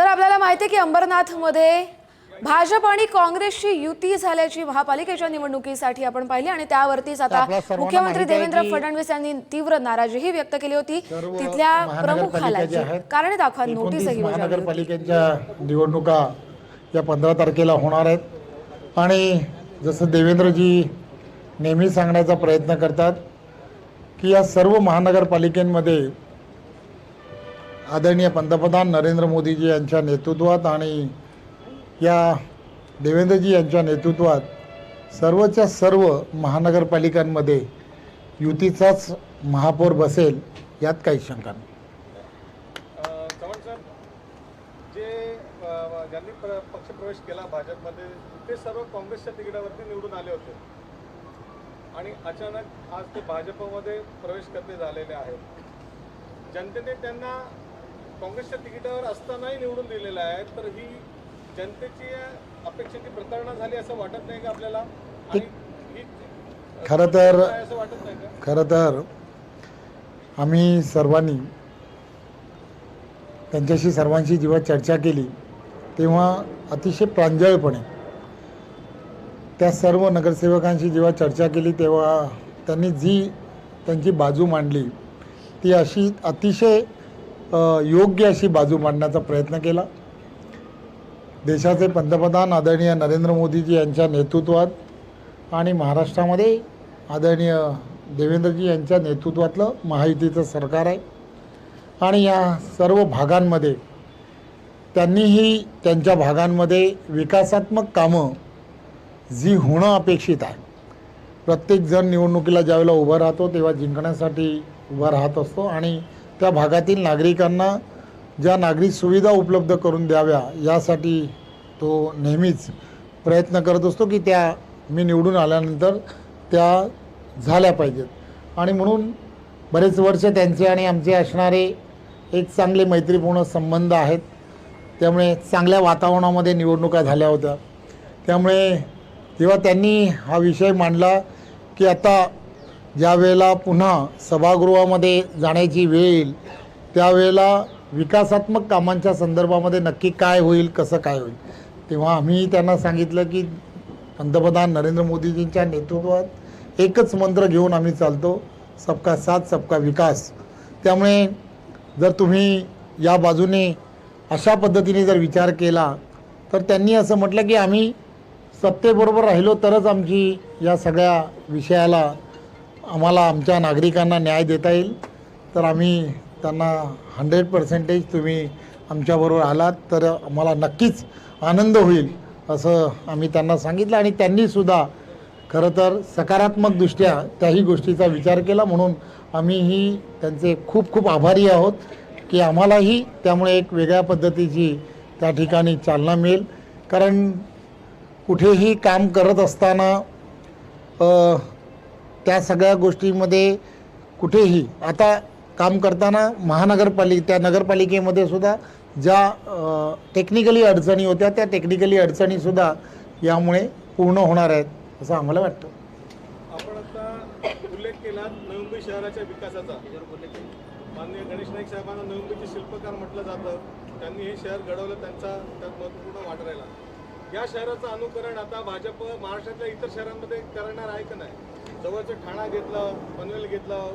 तर आपल्याला माहिती आहे की अंबरनाथमध्ये भाजप आणि काँग्रेसची युती झाल्याची महापालिकेच्या निवडणुकीसाठी आपण पाहिली आणि त्यावरतीच आता मुख्यमंत्री देवेंद्र फडणवीस यांनी तीव्र नाराजीही व्यक्त केली होती. तिथल्या प्रमुखाला कारणे दाखवा 29 नोटीसही बजावली होती. महानगरपालिकेच्या निवडणुका या पंधरा तारखेला होणार आहेत. आणि जसं देवेंद्रजी नेहमी सांगण्याचा प्रयत्न करतात की या सर्व महानगरपालिकेमध्ये आदरणीय पंतप्रधान नरेंद्र मोदीजी यांच्या नेतृत्वात आणि या देवेंद्रजी यांच्या नेतृत्वात सर्वच्या सर्व महानगरपालिकांमध्ये युतीचाच महापौर बसेल यात काही शंका नाही. सर जे ज्यांनी प्र- पक्षप्रवेश केला भाजपमध्ये ते सर्व काँग्रेसच्या तिकिटावरती निवडून आले होते. आणि अचानक आज ते भाजपमध्ये प्रवेश करते झालेले आहेत. जनतेने त्यांना काँग्रेसच्या तिकिटावर असतानाही निवडून दिलेलं आहे तर ही जनतेची अपेक्षेची प्रतारणा झाली असं वाटत नाही का आपल्याला? आणि ही खरं तर असं वाटत नाही का? खरं तर आम्ही सर्वांनी त्यांच्याशी सर्वांशी जेव्हा चर्चा केली तेव्हा अतिशय प्रांजळपणे त्या सर्व नगरसेवकांशी जेव्हा चर्चा केली तेव्हा त्यांनी जी त्यांची बाजू मांडली ती अशी अतिशय योग्य अशी बाजू मांडण्याचा प्रयत्न केला. देशाचे पंतप्रधान आदरणीय नरेंद्र मोदीजी यांच्या नेतृत्वात आणि महाराष्ट्रामध्ये आदरणीय देवेंद्रजी यांच्या नेतृत्वातलं महायुतीचं सरकार आहे. आणि या सर्व भागांमध्ये त्यांनीही त्यांच्या भागांमध्ये विकासात्मक कामं जी होणं अपेक्षित आहे. प्रत्येकजण निवडणुकीला ज्यावेळेला उभं राहतो तेव्हा जिंकण्यासाठी उभा राहत असतो आणि त्या भागातील नागरिकांना ज्या नागरिक सुविधा उपलब्ध करून द्याव्या यासाठी तो नेहमीच प्रयत्न करत असतो की त्या मी निवडून आल्यानंतर त्या झाल्या पाहिजेत. आणि म्हणून बरेच वर्ष त्यांचे आणि आमचे असणारे एक चांगले मैत्रीपूर्ण संबंध आहेत. त्यामुळे चांगल्या वातावरणामध्ये निवडणुका झाल्या होत्या. त्यामुळे तेव्हा त्यांनी हा विषय मांडला की आता ज्या वेळेला पुन्हा सभागृहामध्ये जाण्याची वेळ येईल त्यावेळेला विकासात्मक कामांच्या संदर्भामध्ये नक्की काय होईल कसं काय होईल? तेव्हा आम्ही त्यांना सांगितलं की पंतप्रधान नरेंद्र मोदीजींच्या नेतृत्वात एकच मंत्र घेऊन आम्ही चालतो सबका साथ सबका विकास. त्यामुळे जर तुम्ही या बाजूने अशा पद्धतीने जर विचार केला तर त्यांनी असं म्हटलं की आम्ही सत्तेबरोबर राहिलो तरच आमची या सगळ्या विषयाला आम्हाला आमच्या नागरिकांना न्याय देता येईल. तर आम्ही त्यांना हंड्रेड पर्सेंटेज तुम्ही आमच्याबरोबर आलात तर आम्हाला नक्कीच आनंद होईल असं आम्ही त्यांना सांगितलं. आणि त्यांनीसुद्धा खरं तर सकारात्मकदृष्ट्या त्याही गोष्टीचा विचार केला. म्हणून आम्हीही त्यांचे खूप खूप आभारी आहोत की आम्हालाही त्यामुळे एक वेगळ्या पद्धतीची त्या ठिकाणी चालना मिळेल. कारण कुठेही काम करत असताना त्या सगळ्या गोष्टीमध्ये कुठेही आता काम करताना महानगरपालिका त्या नगरपालिकेमध्ये सुद्धा ज्या टेक्निकली अडचणी होत्या त्या टेक्निकली अडचणीसुद्धा यामुळे पूर्ण होणार आहेत असं आम्हाला वाटतं. आपण आता उल्लेख केला नवी मुंबई शहराच्या विकासाचा. माननीय गणेश नाईक साहेबांना नवी मुंबईचे शिल्पकार म्हटलं जातं. त्यांनी हे शहर घडवलं त्यांचा त्यात महत्त्वपूर्ण वाट राहिला. या शहराचं अनुकरण आता भाजप महाराष्ट्रातल्या इतर शहरांमध्ये करणार आहे का नाही? जवळचं ठाणा घेतलं पनवेल घेतलं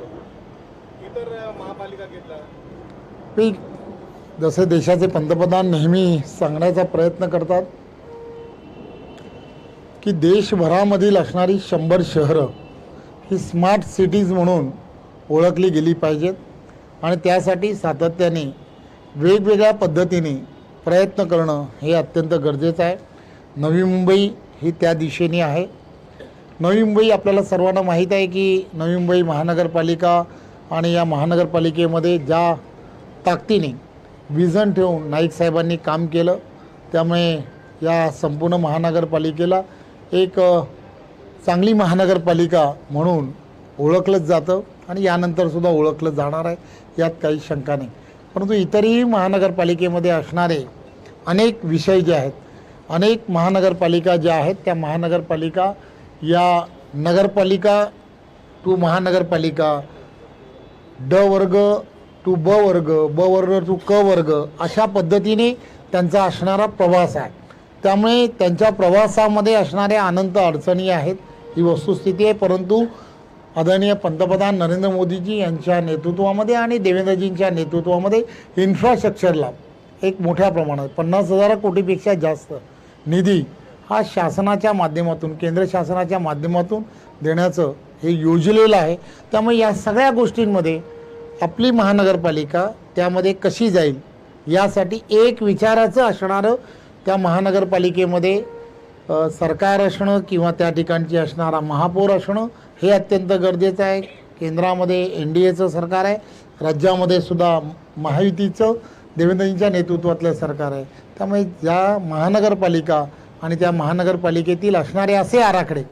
इतर महापालिका घेतलं. मी जसे देशाचे पंतप्रधान नेहमी सांगण्याचा प्रयत्न करतात की देशभरामधील असणारी शंभर शहरं ही स्मार्ट सिटीज म्हणून ओळखली गेली पाहिजेत आणि त्यासाठी सातत्याने वेगवेगळ्या पद्धतीने प्रयत्न करणं हे अत्यंत गरजेचं आहे. नवी मुंबई ही त्या दिशेने आहे. नवी मुंबई आपल्याला सर्वांना माहीत आहे की नवी मुंबई महानगरपालिका आणि या महानगरपालिकेमध्ये ज्या ताकदीने विजन ठेवून नाईक साहेबांनी काम केलं त्यामुळे या संपूर्ण महानगरपालिकेला एक चांगली महानगरपालिका म्हणून ओळखलंच जातं आणि यानंतरसुद्धा ओळखलं जाणार आहे यात काही शंका नाही. परंतु इतरही महानगरपालिकेमध्ये असणारे अनेक विषय जे आहेत अनेक महानगरपालिका ज्या आहेत त्या महानगरपालिका या नगरपालिका टू महानगरपालिका ड वर्ग टू ब वर्ग ब वर्ग टू क वर्ग अशा पद्धतीने त्यांचा असणारा प्रवास आहे. त्यामुळे त्यांच्या प्रवासामध्ये असणाऱ्या अनंत अडचणी आहेत ही वस्तुस्थिती आहे. परंतु आदरणीय पंतप्रधान नरेंद्र मोदीजी यांच्या नेतृत्वामध्ये आणि देवेंद्रजींच्या नेतृत्वामध्ये इन्फ्रास्ट्रक्चरला एक मोठ्या प्रमाणात पन्नास हजार कोटीपेक्षा जास्त निधी हा शासनाच्या माध्यमातून केंद्र शासनाच्या माध्यमातून देण्याचं हे योजलेलं आहे. त्यामुळे या सगळ्या गोष्टींमध्ये आपली महानगरपालिका त्यामध्ये कशी जाईल यासाठी एक विचाराचं असणारं त्या महानगरपालिकेमध्ये सरकार असणं किंवा त्या ठिकाणची असणारा महापौर असणं हे अत्यंत गरजेचं आहे. केंद्रामध्ये एन डी एचं सरकार आहे. राज्यामध्ये सुद्धा महायुतीचं देवेंद्रजींच्या नेतृत्वातलं सरकार आहे. त्यामुळे ज्या महानगरपालिका आणि त्या महानगरपालिकेतील असणारे असे आराखडे.